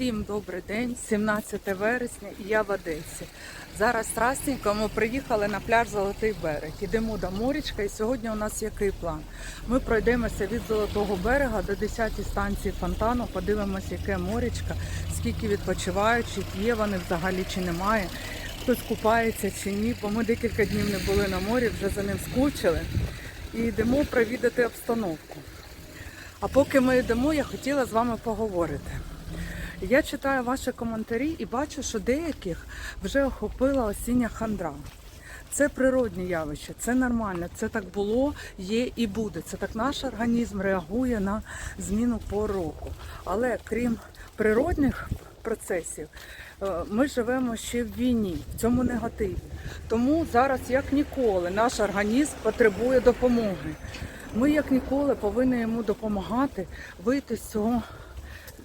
Всім добрий день, 17 вересня, і я в Одесі. Зараз страсненько ми приїхали на пляж Золотий берег. Ідемо до морічка, і сьогодні у нас який план? Ми пройдемося від Золотого берега до 10-ї станції фонтану, подивимося, яке морічка, скільки відпочиваючих, є вони взагалі чи немає. Хтось купається чи ні, бо ми декілька днів не були на морі, вже за ним скучили. І йдемо провідати обстановку. А поки ми йдемо, я хотіла з вами поговорити. Я читаю ваші коментарі і бачу, що деяких вже охопила осіння хандра. Це природні явище, це нормально, це так було, є і буде. Це так наш організм реагує на зміну пор року. Але крім природних процесів, е, ми живемо ще в війні, в цьому негативі. Тому зараз, як ніколи, наш організм потребує допомоги. Ми, як ніколи, повинні йому допомагати вийти з цього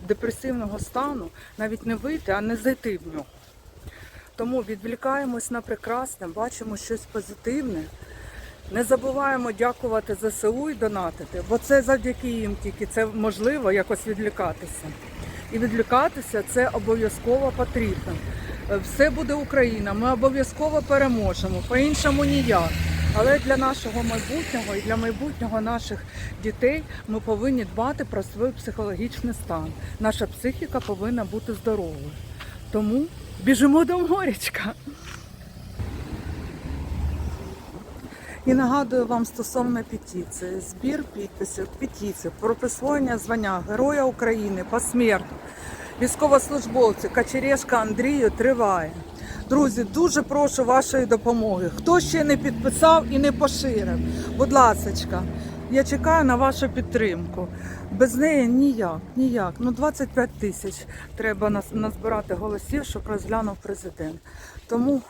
депресивного стану, навіть не вийти, а не зайти в нього. Тому відвлікаємось на прекрасне, бачимо щось позитивне. Не забуваємо дякувати ЗСУ і донатити, бо це завдяки їм тільки це можливо якось відлікатися. І відлікатися це обов'язково потрібно. Все буде Україна, ми обов'язково переможемо, по-іншому ніяк. Але для нашого майбутнього і для майбутнього наших дітей ми повинні дбати про свій психологічний стан. Наша психіка повинна бути здоровою. Тому біжимо до морячка. І нагадую вам стосовно петиції, збір підписів, петиції про присвоєння звання Героя України посмертно військовослужбовцю Качерешка Андрію триває. Друзі, дуже прошу вашої допомоги. Хто ще не підписав і не поширив, будь ласочка, я чекаю на вашу підтримку. Без неї ніяк, ніяк. Ну 25 тисяч треба назбирати голосів, щоб розглянув президент. Тому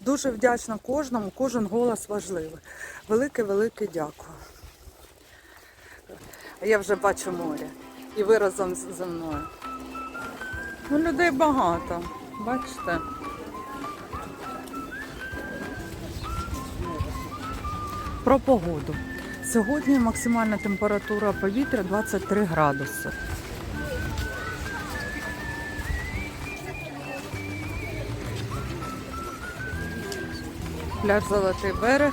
дуже вдячна кожному, кожен голос важливий. Велике, велике дякую. Я вже бачу море. І ви разом зі мною. Ну, людей багато. Бачите? Про погоду. Сьогодні максимальна температура повітря 23 градуси. Пляж Золотий берег,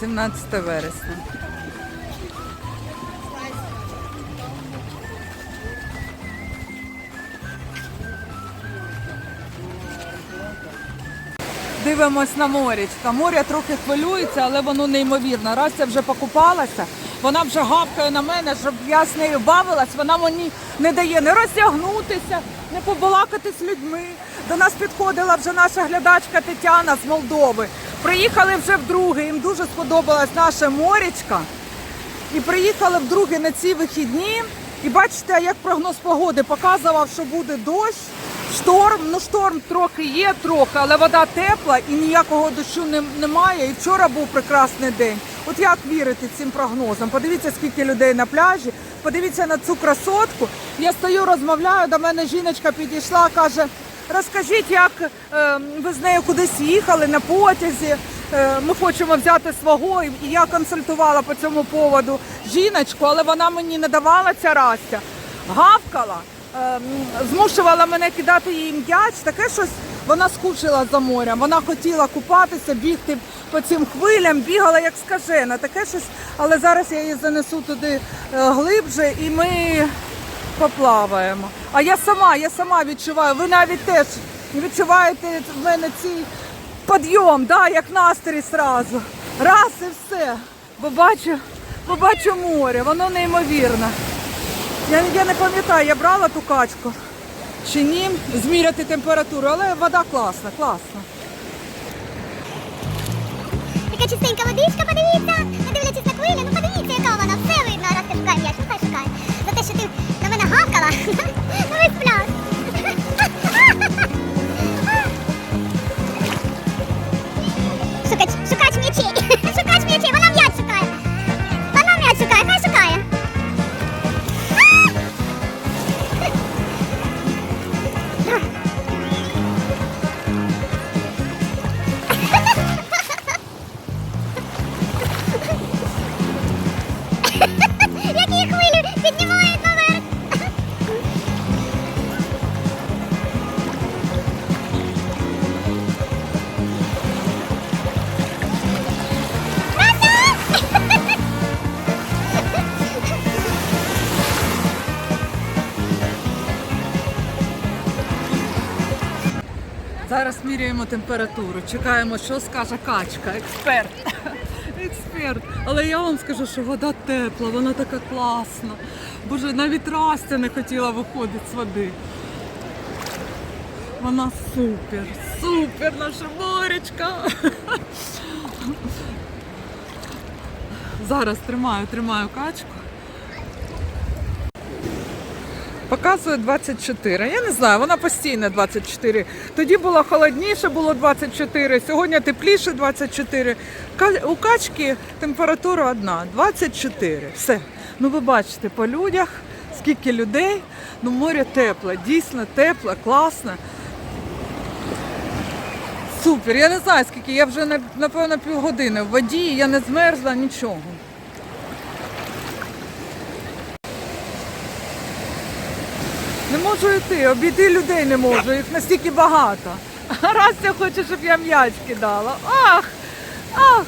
17 вересня. Дивимось на морячка. Море трохи хвилюється, але воно неймовірно. Раз я вже покупалася, вона вже гавкає на мене, щоб я з нею бавилась. Вона мені не дає не розтягнутися, не побалакати з людьми. До нас підходила вже наша глядачка Тетяна з Молдови. Приїхали вже вдруге. Їм дуже сподобалась наша морячка. І приїхали вдруге на ці вихідні. І бачите, як прогноз погоди показував, що буде дощ, шторм. Ну, шторм трохи є, трохи, але вода тепла і ніякого дощу не- немає. І вчора був прекрасний день. От як вірити цим прогнозам? Подивіться, скільки людей на пляжі, подивіться на цю красотку. Я стою, розмовляю, до мене жіночка підійшла, каже. Розкажіть, як е, ви з нею кудись їхали на потязі. Е, ми хочемо взяти свого, і я консультувала по цьому поводу жіночку, але вона мені не давала ця Растя. Гавкала, змушувала мене кидати їй м'яч. Таке щось вона скучила за морем. Вона хотіла купатися, бігти по цим хвилям, бігала як скажена. Таке щось, але зараз я її занесу туди е, глибше і ми поплаваємо. А я сама, я сама відчуваю. Ви навіть теж відчуваєте в мене цей підйом, да, як настрій сразу. Раз і все. Бо бачу, бо бачу море, воно неймовірне. Я, я не пам'ятаю, я брала ту качку чи ні, зміряти температуру, але вода класна, класна. Така чистенька водичка, подивіться. Не дивлячись на хвилі, ну подивіться, яка вона. Все видно, раз ти шукає м'яч, ну хай шукає. За те, що ти на мене гавкала, ну весь пляж. Зараз міряємо температуру. Чекаємо, що скаже качка, експерт. Експерт. Але я вам скажу, що вода тепла, вона така класна. Боже, навіть Растя не хотіла виходити з води. Вона супер, супер, наша моречка. Зараз тримаю, тримаю качку. Показує 24. Я не знаю, вона постійно 24. Тоді було холодніше, було 24, сьогодні тепліше 24. У качки температура одна 24. Все. Ну ви бачите по людях, скільки людей. Ну море тепле, дійсно тепле, класне. Супер, я не знаю скільки, я вже на- напевно півгодини в воді, я не змерзла нічого. Не можу йти, обійти людей не можу, їх настільки багато. А Растя хоче, щоб я м'яч кидала. Ах! Ах!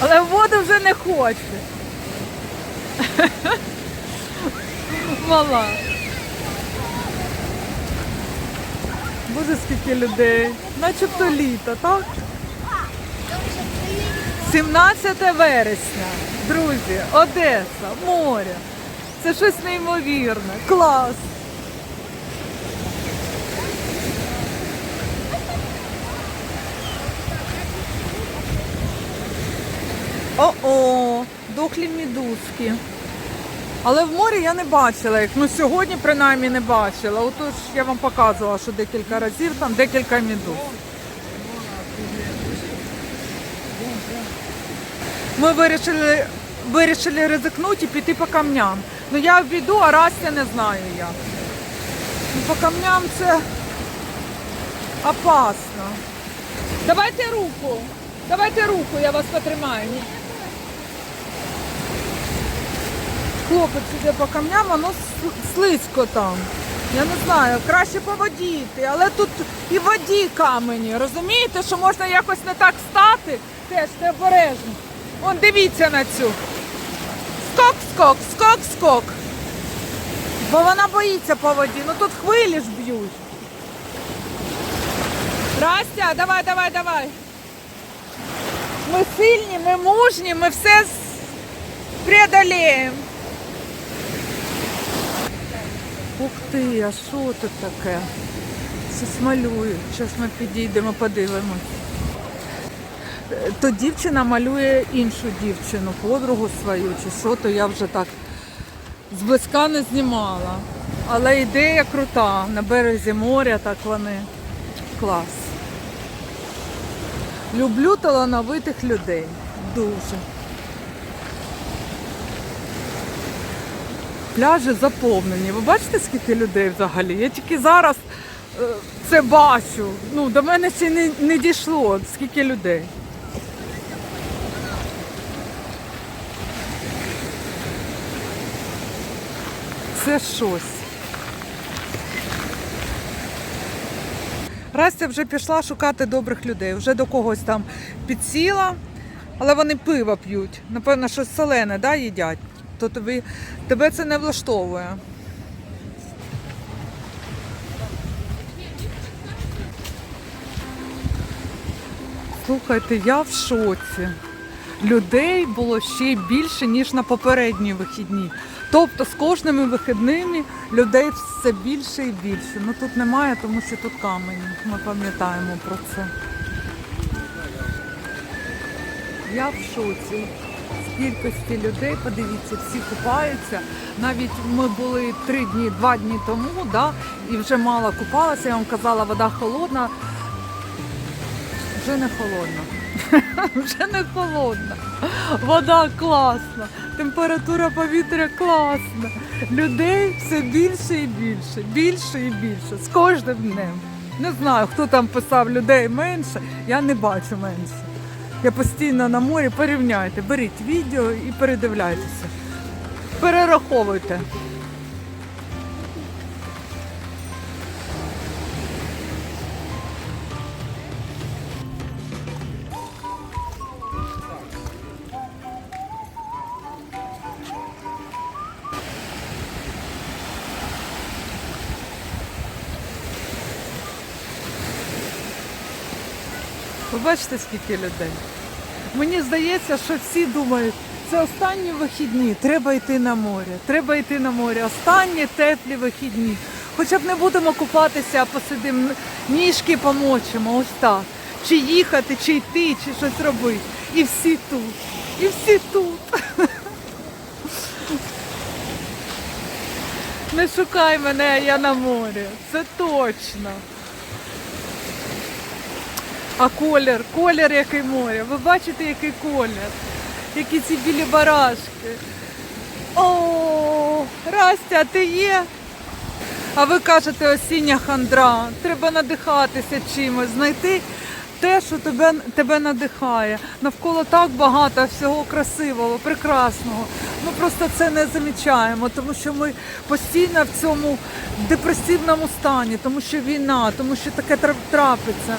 Але в воду вже не хоче. Мала. Боже, скільки людей. Начебто літо, так? 17 вересня, друзі, Одеса, море. Це щось неймовірне. Клас. О-о, дохлі мідузки. Але в морі я не бачила їх. Ну сьогодні принаймні не бачила. Отож я вам показувала, що декілька разів там декілька мідуз. Ми вирішили, вирішили ризикнути і піти по камням. Ну я обійду, а Растя не знаю як. Ну, по камням це опасно. Давайте руку. Давайте руку, я вас потримаю. Хлопець іде по камням, воно слизько там. Я не знаю, краще по воді йти, але тут і в воді камені. Розумієте, що можна якось не так стати? Теж ти обережно. Вон дивіться на цю. Скок, скок, скок, скок. Бо вона боїться по воді. Ну тут хвилі ж б'ють. Растя, давай, давай, давай. Ми сильні, ми мужні, ми все преодолеємо. Ух ти, а що тут таке? Щось малюють. Зараз ми підійдемо, подивимось. То дівчина малює іншу дівчину, подругу свою, чи що, то я вже так зблизька не знімала. Але ідея крута. На березі моря, так вони. Клас. Люблю талановитих людей. Дуже. Пляжі заповнені. Ви бачите, скільки людей взагалі? Я тільки зараз е, це бачу. Ну, до мене ще не, не дійшло, скільки людей. Це щось. Растя вже пішла шукати добрих людей, вже до когось там підсіла, але вони пиво п'ють. Напевно, щось солене да, їдять. То тобі, тебе це не влаштовує. Слухайте, я в шоці. Людей було ще більше, ніж на попередні вихідні. Тобто з кожними вихідними людей все більше і більше. Ну тут немає, тому що тут камені. Ми пам'ятаємо про це. Я в шоці. З кількості людей, подивіться, всі купаються. Навіть ми були три дні, два дні тому, да, і вже мало купалася. Я вам казала, вода холодна. Вже не холодна. Вже не холодна. Вода класна, температура повітря класна. Людей все більше і більше, більше і більше. З кожним днем. Не знаю, хто там писав людей менше, я не бачу менше. Я постійно на морі, порівняйте, беріть відео і передивляйтеся. Перераховуйте. Бачите, скільки людей? Мені здається, що всі думають, це останні вихідні, треба йти на море. Треба йти на море. Останні теплі вихідні. Хоча б не будемо купатися, а посидимо, ніжки помочимо, ось так. Чи їхати, чи йти, чи щось робити. І всі тут. І всі тут. Не шукай мене, я на морі. Це точно. А колір, колір який море. Ви бачите, який колір? Які ці білі барашки. О, Растя, ти є? А ви кажете осіння хандра. Треба надихатися чимось, знайти те, що тебе, тебе надихає. Навколо так багато всього красивого, прекрасного. Ми просто це не замічаємо, тому що ми постійно в цьому депресивному стані, тому що війна, тому що таке тра- трапиться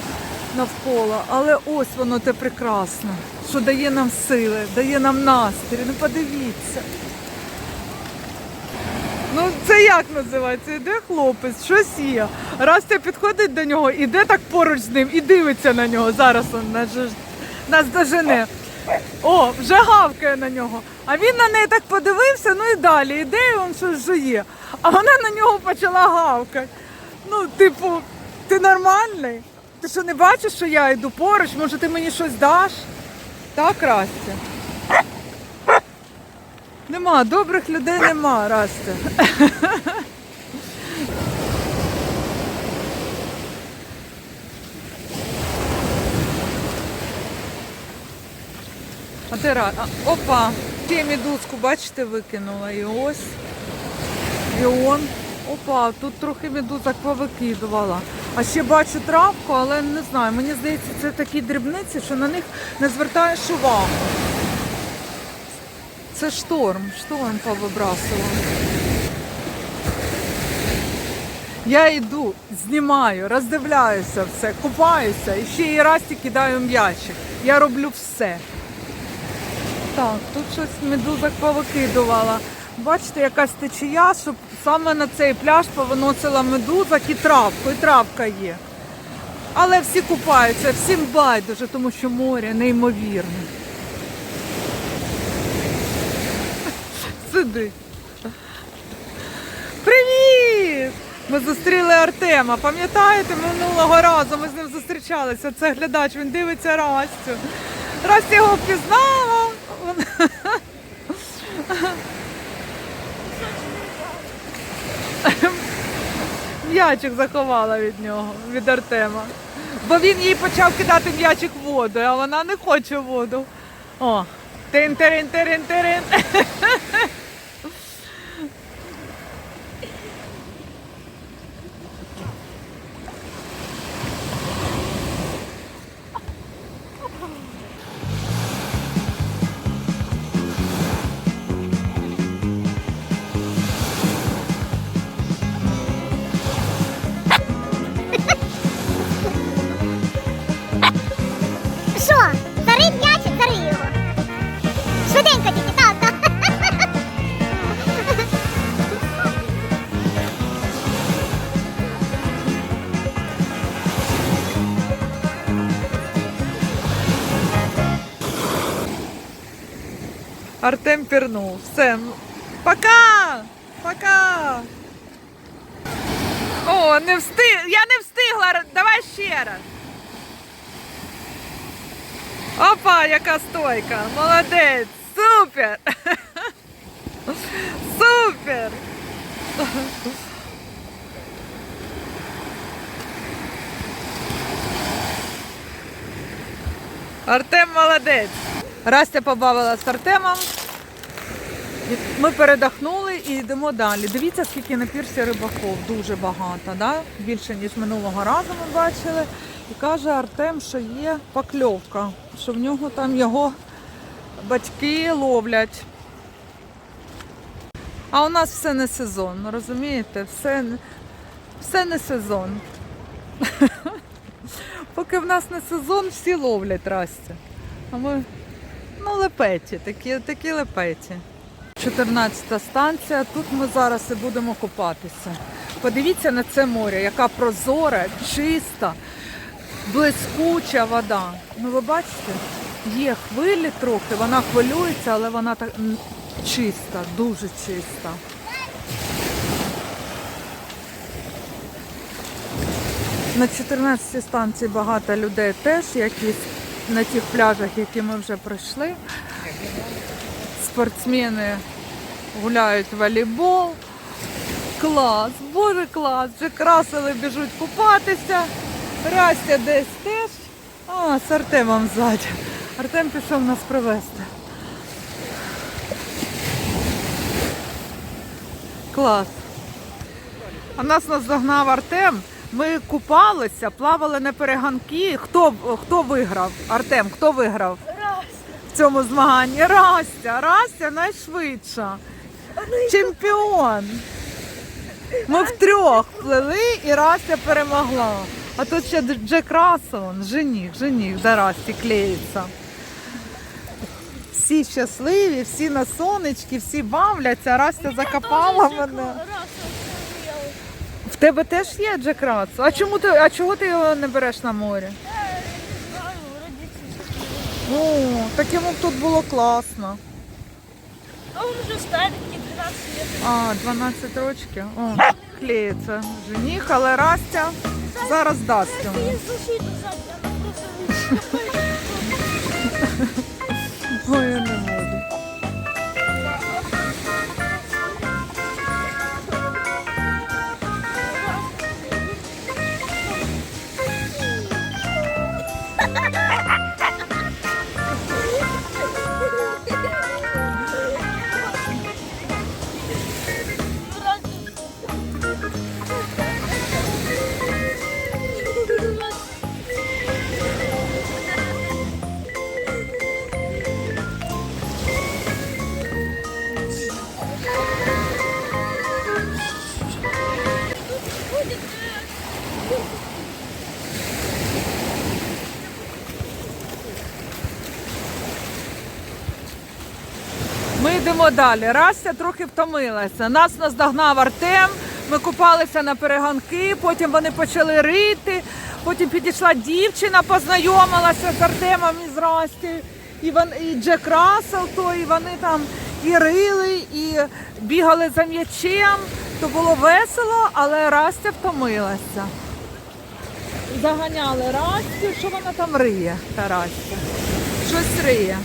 навколо. Але ось воно те прекрасне, що дає нам сили, дає нам настрій. Ну подивіться. Ну це як називається? Іде хлопець, щось є. Растя підходить до нього, іде так поруч з ним і дивиться на нього. Зараз він нас дожене. О, вже гавкає на нього. А він на неї так подивився, ну і далі іде, і він щось жує. А вона на нього почала гавкати. Ну, типу, ти нормальний? Ти що не бачиш, що я йду поруч? Може ти мені щось даш? Так, Растя? Нема, добрих людей нема, Растя. А ти ра... Опа! Ще мідузку, бачите, викинула. І ось. І он. Опа, тут трохи медузок повикидувала. А ще бачу травку, але не знаю. Мені здається, це такі дрібниці, що на них не звертаєш увагу. Це шторм, шторм повибрасував. Я йду, знімаю, роздивляюся все, купаюся і ще і раз кидаю м'ячик. Я роблю все. Так, тут щось медузок повикидувала. Бачите, якась течія, щоб саме на цей пляж повиносила медузок і травку, і травка є. Але всі купаються, всім байдуже, тому що море неймовірне. Сиди. Привіт! Ми зустріли Артема. Пам'ятаєте, минулого разу ми з ним зустрічалися. Це глядач, він дивиться Растю. Растя його впізнала. М'ячик заховала від нього, від Артема. Бо він їй почав кидати м'ячик в воду, а вона не хоче воду. О, тин-тирин-тирин-тирин. Артем пірнув. Все. Пока! Пока! О, не встиг. Я не встигла. Давай ще раз. Опа, яка стойка. Молодець. Супер. Супер. Артем молодець. Растя побавила з Артемом. Ми передохнули і йдемо далі. Дивіться, скільки на пірсі рибаків. Дуже багато, да? більше, ніж минулого разу ми бачили. І каже Артем, що є покльовка, що в нього там його батьки ловлять. А у нас все не сезон, розумієте? Все, все не сезон. Поки в нас не сезон, всі ловлять Растя. А ми ну, лепеті, такі, такі лепеті. 14 станція. Тут ми зараз і будемо купатися. Подивіться на це море, яка прозора, чиста. блискуча вода. Ну ви бачите, є хвилі трохи, вона хвилюється, але вона так чиста, дуже чиста. На 14 станції багато людей теж, які на тих пляжах, які ми вже пройшли. Спортсмени гуляють в волейбол. Клас, боже клас! Вже красили біжуть купатися. Растя десь теж. А, з Артемом ззаді. Артем пішов нас привезти. Клас. А нас наздогнав Артем. Ми купалися, плавали на переганки. Хто, хто виграв? Артем, хто виграв? В цьому змаганні Растя. Растя найшвидша. Чемпіон. Ми втрьох плили і Растя перемогла. А тут ще Джек Рассел, жених, жених, до Расті клеїться. Всі щасливі, всі на сонечки, всі бавляться, Растя закопала мене. В тебе теж є Джек Рассел? А чому ти, а чого ти його не береш на морі? О, так йому б тут було класно. А он уже старенький, 12 лет. А, 12 рочків. О, клеїться жених, але Растя зараз дасть йому. Ой, я не йдемо далі. Растя трохи втомилася. Нас наздогнав Артем. Ми купалися на перегонки, потім вони почали рити. Потім підійшла дівчина, познайомилася з Артемом і з Расті. І, вон, і Джек Рассел, то, і вони там і рили, і бігали за м'ячем. То було весело, але Растя втомилася. Заганяли Растю, що вона там риє, та Растя? Щось риє.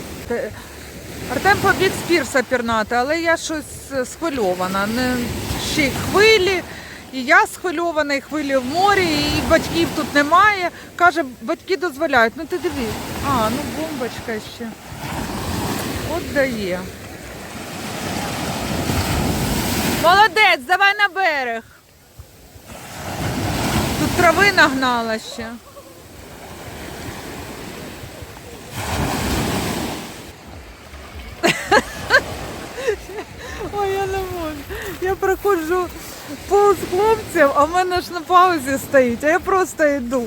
Те- Артем побіг з пірса пірнати, але я щось е, схвильована. Не, ще й хвилі, і я схвильована, і хвилі в морі, і батьків тут немає. Каже, батьки дозволяють. Ну ти диви. А, ну бомбочка ще. От дає. Молодець, давай на берег. Тут трави нагнала ще. Ой, я не можу. Я проходжу повз хлопців, а в мене ж на паузі стоїть, а я просто йду.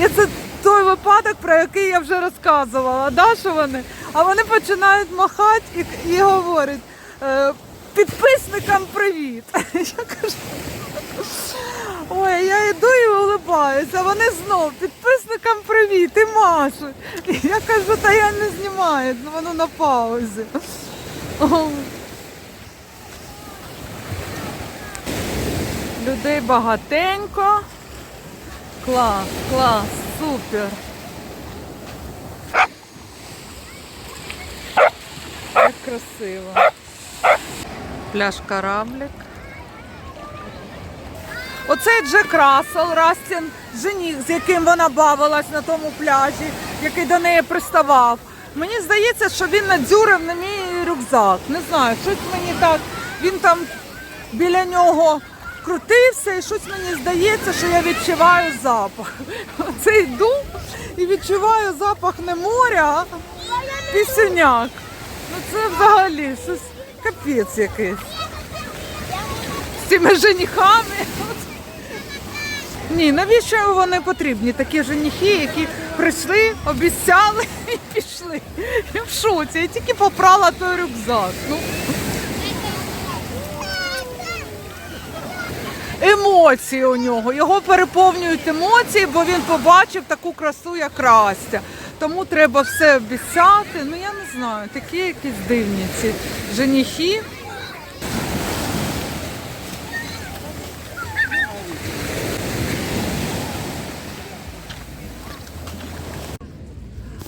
І це той випадок, про який я вже розказувала, да, що вони? А вони починають махати і, і говорять. е, Підписникам привіт. Я кажу, ой, я йду і улибаюся, а вони знов підписникам привіт і машуть. Я кажу, та я не знімаю, воно на паузі. Людей багатенько. Клас, клас, супер. Як красиво. Пляж кораблик. Оцей Джек Рассел, Растін, жених, з яким вона бавилась на тому пляжі, який до неї приставав. Мені здається, що він надзюрив на мій рюкзак. Не знаю, щось мені так. Він там біля нього крутився, і щось мені здається, що я відчуваю запах. Оце йду і відчуваю запах не моря, а пісеняк. Ну це взагалі щось капець якийсь. З цими женихами. Ні, навіщо вони потрібні? Такі женихи, які прийшли, обіцяли і пішли. Я в шоці, я тільки попрала той рюкзак. Ну, емоції у нього. Його переповнюють емоції, бо він побачив таку красу, як Растя. Тому треба все обіцяти. Ну я не знаю, такі якісь дивні ці женихи.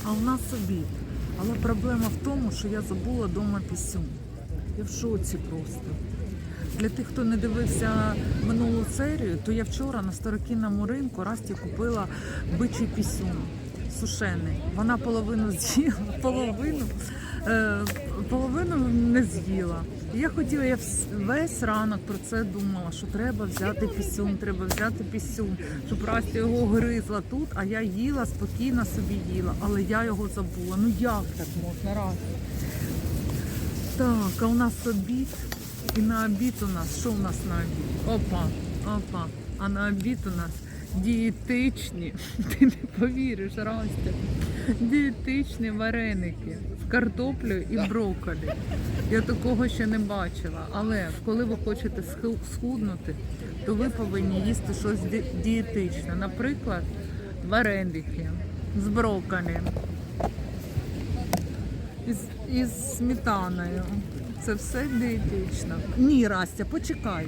А у нас обід. Але проблема в тому, що я забула вдома пісюн. Я в шоці просто. Для тих, хто не дивився минулу серію, то я вчора на старокінному ринку Расті купила бичий пісюн сушений. Вона половину з'їла, половину, е, половину не з'їла. Я хотіла, я весь ранок про це думала, що треба взяти пісюн, треба взяти пісюн, щоб Расті його гризла тут, а я їла, спокійно собі їла, але я його забула. Ну як так можна раз? Так, а у нас обід. І на обід у нас, що у нас на обід? Опа, опа. А на обід у нас дієтичні, ти не повіриш, Растя, дієтичні вареники з картоплею і брокколі. Я такого ще не бачила. Але коли ви хочете сху- схуднути, то ви повинні їсти щось ді- дієтичне. Наприклад, вареники з брокколі із, із сметаною. Це все дієтично. Ні, Растя, почекай.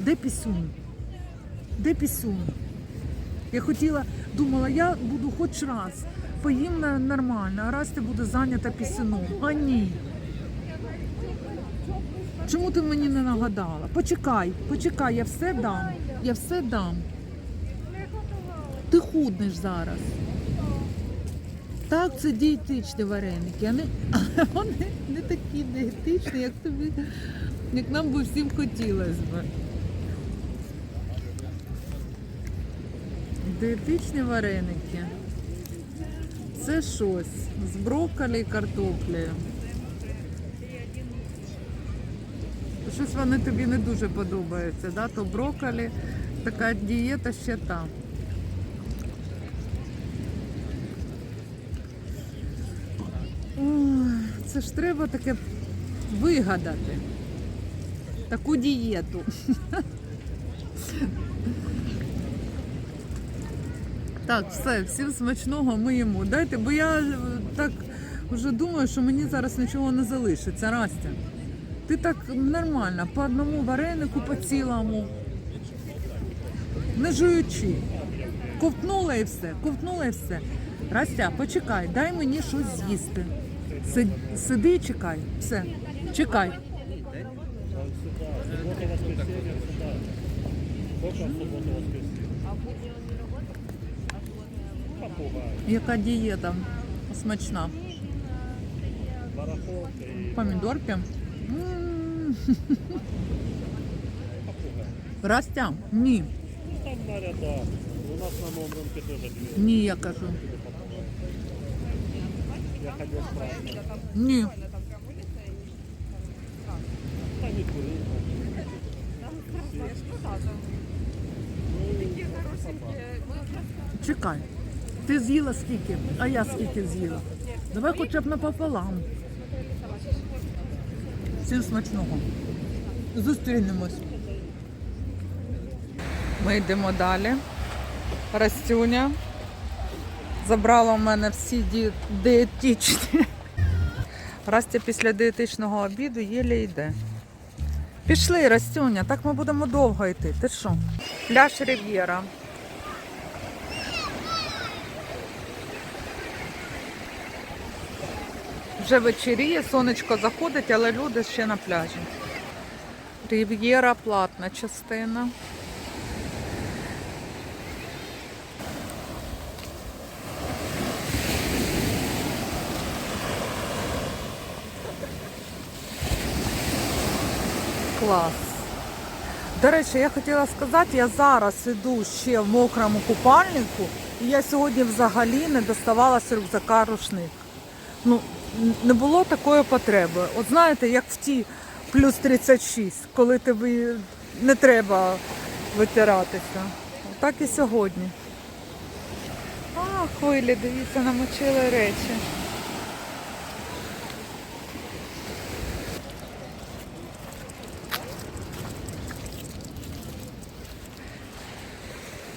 Де пісюн? Де пісюн? Я хотіла, думала, я буду хоч раз поїм нормально, а Растя буде зайнята пісюном. А ні. Чому ти мені не нагадала? Почекай, почекай, я все дам. Я все дам. Ти худнеш зараз. Так, це дієтичні вареники. Вони, вони не такі дієтичні, як тобі, як нам би всім хотілося б. Дієтичні вареники. Це щось з брокколі і картоплею. Щось вони тобі не дуже подобаються, да? то брокколі, така дієта ще та. Це ж треба таке вигадати. Таку дієту. Так, все, всім смачного ми їмо. Дайте, бо я е, так вже думаю, що мені зараз нічого не залишиться. Растя, ти так нормально, по одному варенику, по цілому. Не жуючи. Ковтнула і все, ковтнула і все. Растя, почекай, дай мені щось з'їсти. Сид- Сиди і чекай. Все, чекай. Яка дієта смачна. Помідорки. М. Растя? Ні. У нас на новом рынке тоже две. Ні, я кажу. Ні. Чекай. Ти з'їла скільки, а я скільки з'їла. Давай хоча б напополам. Всім смачного. Зустрінемось. Ми йдемо далі. Растюня. Забрала в мене всі ді... дієтичні. Растя після дієтичного обіду єлі йде. Пішли, Растюня, так ми будемо довго йти. Ти що? Пляж Рів'єра. Вже вечеріє, сонечко заходить, але люди ще на пляжі. Рів'єра платна частина. Клас. До речі, я хотіла сказати, я зараз іду ще в мокрому купальнику, і я сьогодні взагалі не доставала рюкзака рушник. Ну, не було такої потреби. От знаєте, як в ті плюс 36, коли тобі не треба витиратися. Так і сьогодні. А, хвилі, дивіться, намочили речі.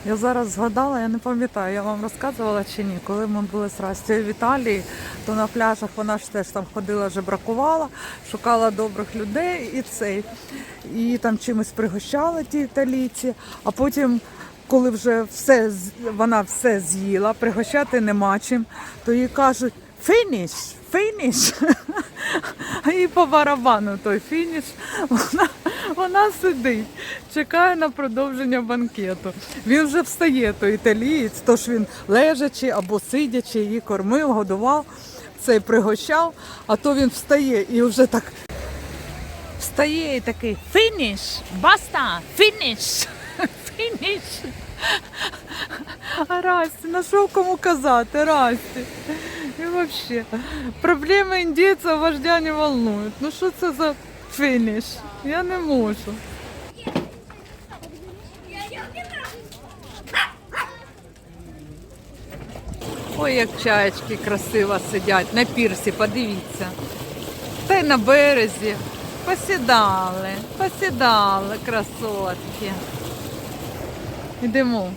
Я зараз згадала, я не пам'ятаю, я вам розказувала чи ні. Коли ми були з Растю в Італії, то на пляжах вона ж теж там ходила, жебракувала, шукала добрих людей і цей. І там чимось пригощали ті італійці, а потім. Коли вже все вона все з'їла, пригощати нема чим, то їй кажуть фініш, фініш. Їй по барабану той фініш. Вона, вона сидить, чекає на продовження банкету. Він вже встає, той італієць, тож він лежачи або сидячи, її кормив, годував, цей пригощав, а то він встає і вже так встає і такий фініш, баста, фініш, фініш. А Расті, на що кому казати, Расті? І взагалі, проблеми індійців вождя не волнують. Ну що це за фініш? Я не можу. Ой, як чаєчки красиво сидять на пірсі, подивіться. Та й на березі. Посідали, посідали, красотки. Йдемо.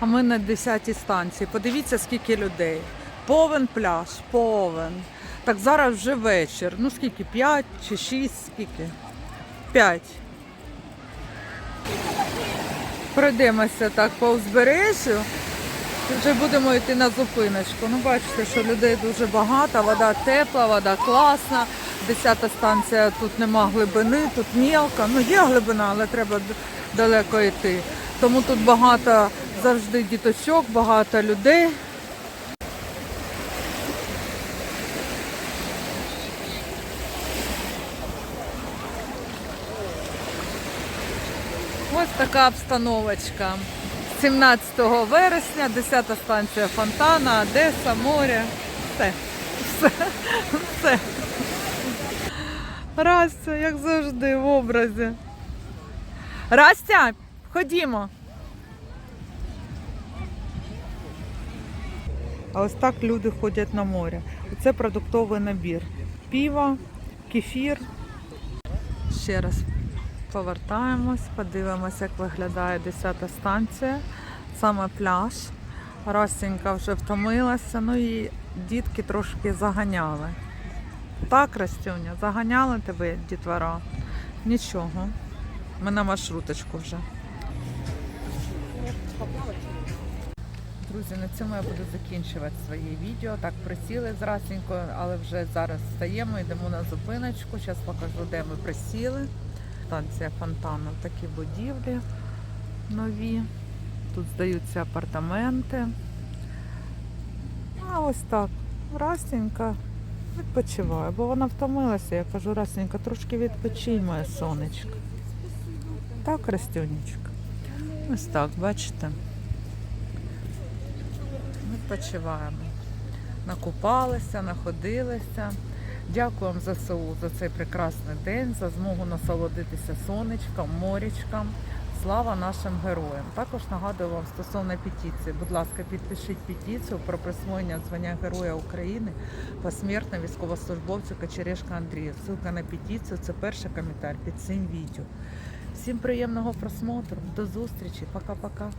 А ми на 10-й станції. Подивіться, скільки людей. Повен пляж, повен. Так зараз вже вечір. Ну скільки? 5 чи 6, скільки? 5. Пройдемося так по узбережжю. Вже будемо йти на зупиночку. Ну, бачите, що людей дуже багато, вода тепла, вода класна. Десята станція тут нема глибини, тут мілка. Ну є глибина, але треба далеко йти. Тому тут багато завжди діточок, багато людей. Ось така обстановочка. 17 вересня, 10 станція Фонтана, Одеса, море. Все. Все. Все. Растя, як завжди, в образі. Растя, ходімо. А ось так люди ходять на море. Це продуктовий набір. Піво, кефір. Ще раз повертаємось, подивимося, як виглядає 10 станція, саме пляж. Растенька вже втомилася, ну і дітки трошки заганяли. Так, Растюня, заганяли тебе, дітвора? Нічого. Ми на маршруточку вже. Друзі, на цьому я буду закінчувати своє відео. Так, присіли з Расенькою, але вже зараз встаємо, йдемо на зупиночку. Зараз покажу, де ми присіли. Станція фонтану, такі будівлі нові. Тут здаються апартаменти. А ось так. Растенька відпочиває, бо вона втомилася. Я кажу, Растенька, трошки відпочинь, сонечко. Так, Растюнечка. Ось так, бачите. Відпочиваємо. Накупалися, находилися. Дякуємо ЗСУ за цей прекрасний день, за змогу насолодитися сонечком, морічком. Слава нашим героям. Також нагадую вам стосовно петиції. Будь ласка, підпишіть петицію про присвоєння звання Героя України посмертно військовослужбовцю Кочерешка Андрію. Ссылка на петицію це перший коментар під цим відео. Всім приємного просмотру. До зустрічі. Пока-пока.